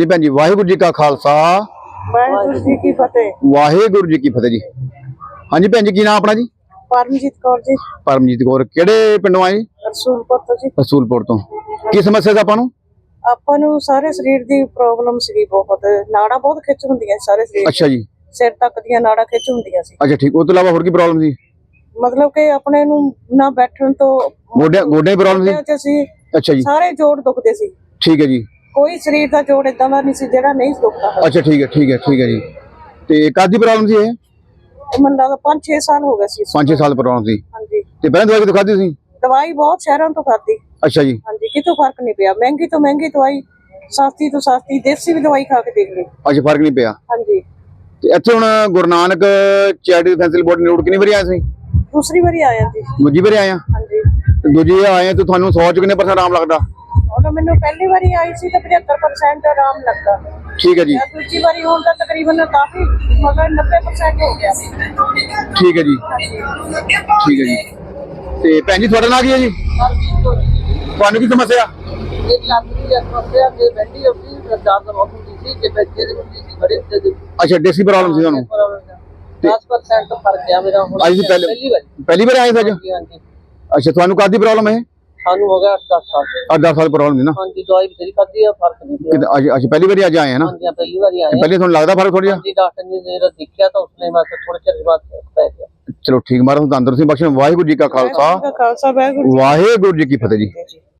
ਜੀ ਭੈਣ ਜੀ ਵਾਹਿਗੁਰੂ ਜੀ ਕਾ ਖਾਲਸਾ। ਵਾਹਿਗੁਰੂ ਜੀ ਕੀ ਫਤਿਹ। ਵਾਹਿਗੁਰੂ ਜੀ ਕੀ ਫਤਿਹ ਜੀ। ਹਾਂਜੀ ਭੈਣ ਜੀ ਕੀ ਨਾਮ ਆਪਣਾ ਜੀ? ਪਰਮਜੀਤ ਕੌਰ ਜੀ। ਪਰਮਜੀਤ ਕੌਰ ਕਿਹੜੇ ਪਿੰਡੋਂ ਆਏ ਰਸੂਲਪੁਰ ਤੋਂ ਜੀ। ਰਸੂਲਪੁਰ ਤੋਂ। ਕੀ ਸਮੱਸਿਆ ਸੀ ਆਪਾਂ ਨੂੰ? ਆਪਾਂ ਨੂੰ ਸਾਰੇ ਸਰੀਰ ਦੀ ਪ੍ਰੋਬਲਮ ਸੀਗੀ ਬਹੁਤ। ਨਾੜਾਂ ਬਹੁਤ ਖਿੱਚ ਹੁੰਦੀਆਂ ਸਾਰੇ ਸਰੀਰ ਅੱਛਾ ਜੀ। ਸਿਰ ਤੱਕ ਦੀਆਂ ਨਾੜਾਂ ਖਿੱਚ ਹੁੰਦੀਆਂ ਸੀ। ਅੱਛਾ ਠੀਕ। ਉਹ ਤੋਂ ਇਲਾਵਾ ਹੋਰ ਕੀ ਪ੍ਰੋਬਲਮ ਸੀ? ਮਤਲਬ ਕਿ ਆਪਣੇ ਨੂੰ ਨਾ ਬੈਠਣ ਤੋਂ ਗੋਡਿਆਂ ਦੀ ਪ੍ਰੋਬਲਮ ਸੀ? ਅੱਛਾ ਜੀ। ਸਾਰੇ ਜੋੜ ਦੁਖਦੇ ਸੀ। ਠੀਕ ਹੈ ਜੀ। ਕੋਈ ਸਰੀਰ ਦਾ ਜੋੜ ਇਦਾਂ ਦਾ ਨਹੀਂ ਸੀ ਜਿਹੜਾ ਨਹੀਂ ਦੁਖਦਾ ਅੱਛਾ ਠੀਕ ਹੈ ਠੀਕ ਹੈ ਠੀਕ ਹੈ ਜੀ। ਤੇ ਕਾਦੀ ਪ੍ਰੋਬਲਮ ਸੀ ਇਹ? ਮੈਨੂੰ ਲੱਗਦਾ 5-6 ਸਾਲ ਹੋ ਗਏ ਸੀ 5-6 ਸਾਲ ਪ੍ਰੋਬਲਮ ਸੀ। ਹਾਂਜੀ। ਤੇ ਪਹਿਲਾਂ ਦਵਾਈ ਕਿਤੋਂ ਖਾਧੀ ਸੀ? ਦਵਾਈ ਬਹੁਤ ਸ਼ਹਿਰਾਂ ਤੋਂ ਖਾਧੀ। ਅੱਛਾ ਜੀ। ਹਾਂਜੀ ਕਿਤੋਂ ਫ਼ਰਕ ਨਹੀਂ ਪਿਆ। ਮਹਿੰਗੀ ਤੋਂ ਮਹਿੰਗੀ ਦਵਾਈ ਸਸਤੀ ਤੋਂ ਸਸਤੀ ਦੇਸੀ ਵੀ ਦਵਾਈ ਖਾ ਕੇ ਦੇਖ ਲਈ। ਅੱਛਾ ਫ਼ਰਕ ਨਹੀਂ ਪਿਆ। ਹਾਂਜੀ। ਤੇ ਇੱਥੇ ਹੁਣ ਗੁਰੂ ਨਾਨਕ ਚੈਰਿਟੀ ਫੈਂਸਿਲ ਬੋਰਡ ਨਿਊਟ ਕਿੰਨੀ ਵਾਰੀ ਆਏ ਸੀ? ਦੂਸਰੀ ਵਾਰੀ ਆਇਆ ਜੀ। ਦੂਜੀ ਵਾਰੀ ਆਏ ਆ? ਹਾਂਜੀ। ਦੂਜੀ ਵਾਰ ਆਏ ਤੇ ਤੁਹਾਨੂੰ 100 ਚ ਕਿੰਨੇ ਪਰਸੈਂਟ ਆਰਾਮ ਲੱਗਦਾ? ਉਹ ਮੈਨੂੰ ਪਹਿਲੀ ਵਾਰੀ ਆਈ ਸੀ ਤਾਂ 75% ਆਰਾਮ ਲੱਗਾ ਠੀਕ ਹੈ ਜੀ। ਜਾਂ ਦੂਜੀ ਵਾਰੀ ਹੋਣ ਦਾ ਤਕਰੀਬਨ ਕਾਫੀ ਮਤਲਬ 90% ਹੋ ਗਿਆ ਸੀ। ਠੀਕ ਹੈ ਜੀ। ਠੀਕ ਹੈ ਜੀ। ਤੇ ਭੈਣ ਜੀ ਤੁਹਾਡਾ ਨਾਂ ਕੀ ਹੈ ਜੀ? ਤੁਹਾਨੂੰ ਕੀ ਸਮੱਸਿਆ? ਇਹ ਲੱਤ ਦੀ ਸਮੱਸਿਆ ਤੇ ਬੈਠੀ ਹੁੰਦੀ ਦਰਦ ਬਹੁਤ ਹੁੰਦੀ ਸੀ ਜੇ ਬੱਚੇ ਦੀ ਹੁੰਦੀ ਸੀ ਬੜੇ ਤੇ ਅੱਛਾ ਡੇਸੀ ਪ੍ਰੋਬਲਮ ਸੀ ਤੁਹਾਨੂੰ? 10% ਫ਼ਰਕ ਆ ਮੇਰਾ ਹੁਣ। ਅੱਜ ਦੀ ਪਹਿਲੇ ਪਹਿਲੀ ਵਾਰੀ। ਪਹਿਲੀ ਵਾਰ ਆਏ ਸੀ ਅੱਜ? ਹਾਂਜੀ ਹਾਂਜੀ। ਅੱਛਾ ਤੁਹਾਨੂੰ ਕਾਦੀ ਪ੍ਰੋਬਲਮ ਹੈ ਸਾਨੂੰ ਹੋ ਗਿਆ 8-10 ਸਾਲ। ਆ 10 ਸਾਲ ਪ੍ਰੋਬਲਮ ਸੀ ਨਾ? ਹਾਂਜੀ ਦਵਾਈ ਵੀ ਤੇਰੀ ਖਾਦੀ ਆ ਫ਼ਰਕ ਨਹੀਂ ਪਿਆ। ਕਿਤੇ ਅੱਜ ਅੱਜ ਪਹਿਲੀ ਵਾਰੀ ਅੱਜ ਆਏ ਆ ਨਾ? ਹਾਂਜੀ ਹਾਂ, ਪਹਿਲੀ ਵਾਰੀ ਆਏ ਪਹਿਲੇ ਤੁਹਾਨੂੰ ਲੱਗਦਾ ਫ਼ਰਕ ਥੋੜਾ ਜਿਹਾ? ਜੀ ਡਾਕਟਰ ਨੇ ਜਿਹੜਾ ਦੇਖਿਆ ਤਾਂ ਉਸਨੇ ਬਸ ਥੋੜੇ ਚਿਰ ਬਾਅਦ ਪੈ ਗਿਆ। ਚਲੋ ਠੀਕ ਮਾਰਾ ਤੁਹਾਨੂੰ ਤੰਦਰੁਸਤੀ ਬਖਸ਼ਣ। ਵਾਹਿਗੁਰੂ ਜੀ ਕਾ ਖਾਲਸਾ। ਖਾਲਸਾ ਵਾਹਿਗੁਰੂ ਵਾਹਿਗੁਰੂ ਜੀ ਕੀ ਫਤਿਹ। ਜੀ।